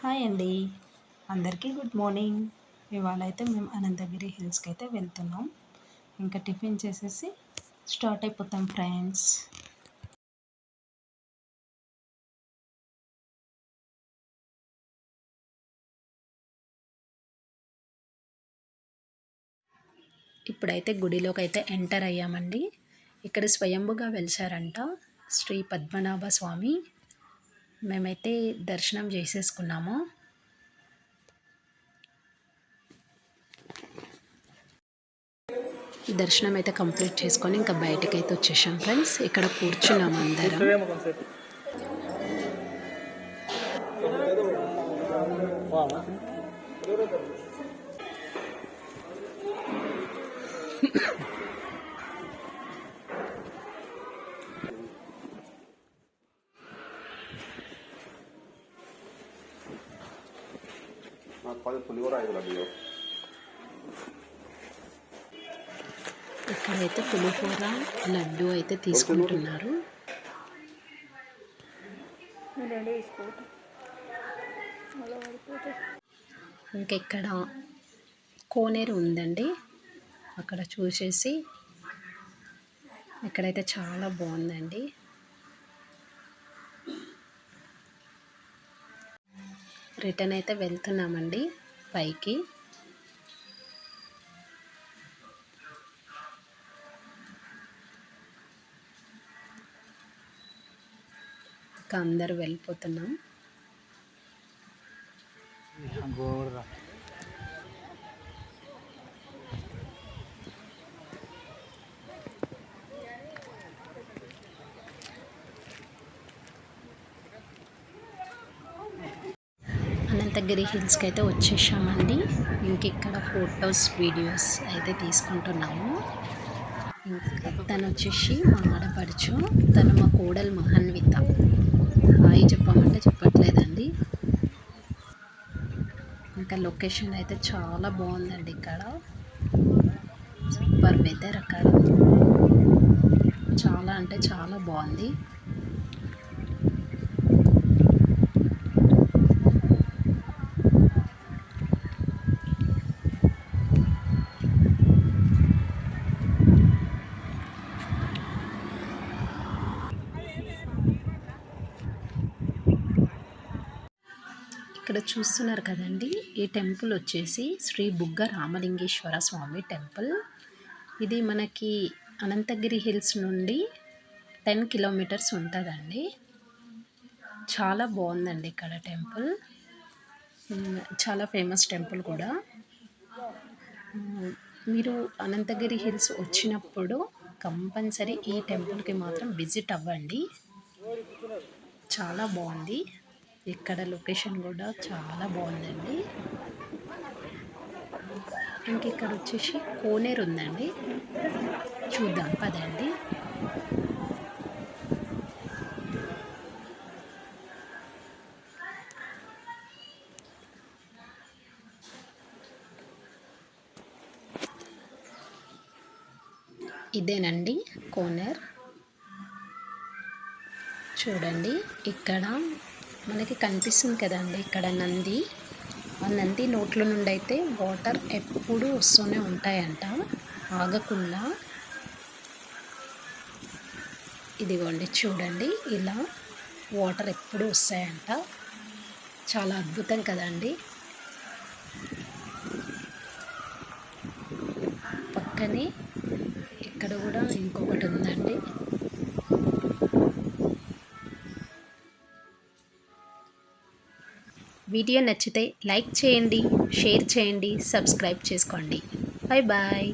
Hi అండి. అందరికీ good morning. ఇవాళ అయితే మేము అనంతగిరి హిల్స్కి అయితే వెళ్తున్నాం. ఇంకా టిఫిన్ చేసేసి స్టార్ట్ అయిపోతాం ఫ్రెండ్స్. ఇప్పుడైతే గుడిలోకి అయితే ఎంటర్ అయ్యామండి. ఇక్కడ స్వయంభుగా వెలిశారంట శ్రీ పద్మనాభ స్వామి. మేమైతే దర్శనం చేసేసుకున్నాము. దర్శనం అయితే కంప్లీట్ చేసుకొని ఇంకా బయటకు అయితే వచ్చేసాం ఫ్రెండ్స్. ఇక్కడ కూర్చున్నాము అందరం. ఇక్కడైతే పులిహోర లడ్డు అయితే తీసుకుంటున్నారు. ఇంకెక్కడ కోనేరు ఉందండి. అక్కడ చూసేసి ఇక్కడైతే చాలా బాగుందండి. రిటర్న్ అయితే వెళ్తున్నామండి పైకి. ఇంకా అందరు వెళ్ళిపోతున్నాం. అనంతగిరి హిల్స్కి అయితే వచ్చేసామండి. ఇంకిక్కడ ఫొటోస్ వీడియోస్ అయితే తీసుకుంటున్నాము. తను వచ్చేసి మా ఆడపడుచు తను మా కోడలు మహాన్విత. హాయ్ చెప్పమంటే చెప్పట్లేదండి. ఇంకా లొకేషన్ అయితే చాలా బాగుందండి ఇక్కడ. సూపర్ వెదర్ అక్కడ. చాలా అంటే చాలా బాగుంది. ఇక్కడ చూస్తున్నారు కదండి ఈ టెంపుల్ వచ్చేసి శ్రీ బుగ్గ రామలింగేశ్వర స్వామి టెంపుల్. ఇది మనకి అనంతగిరి హిల్స్ నుండి టెన్ కిలోమీటర్స్ ఉంటుందండి. చాలా బాగుందండి ఇక్కడ టెంపుల్. చాలా ఫేమస్ టెంపుల్ కూడా. మీరు అనంతగిరి హిల్స్ వచ్చినప్పుడు కంపల్సరీ ఈ టెంపుల్కి మాత్రం విజిట్ అవ్వండి. చాలా బాగుంది. ఇక్కడ లొకేషన్ కూడా చాలా బాగుందండి. ఇంక ఇక్కడ వచ్చేసి కోనేరు ఉందండి. చూద్దాం పదండి. ఇదేనండి కోనేర్. చూడండి ఇక్కడ మనకి కనిపిస్తుంది కదండి ఇక్కడ నంది. ఆ నంది నోట్ల నుండి అయితే వాటర్ ఎప్పుడూ వస్తూనే ఉంటాయంట. ఆగకుండా. ఇదిగోండి చూడండి ఇలా వాటర్ ఎప్పుడు వస్తాయంట. చాలా అద్భుతం కదండి. పక్కనే ఇక్కడ కూడా ఇంకొకటి ఉందండి. వీడియో నచ్చితే లైక్ చేయండి షేర్ చేయండి సబ్స్క్రైబ్ చేసుకోండి. Bye bye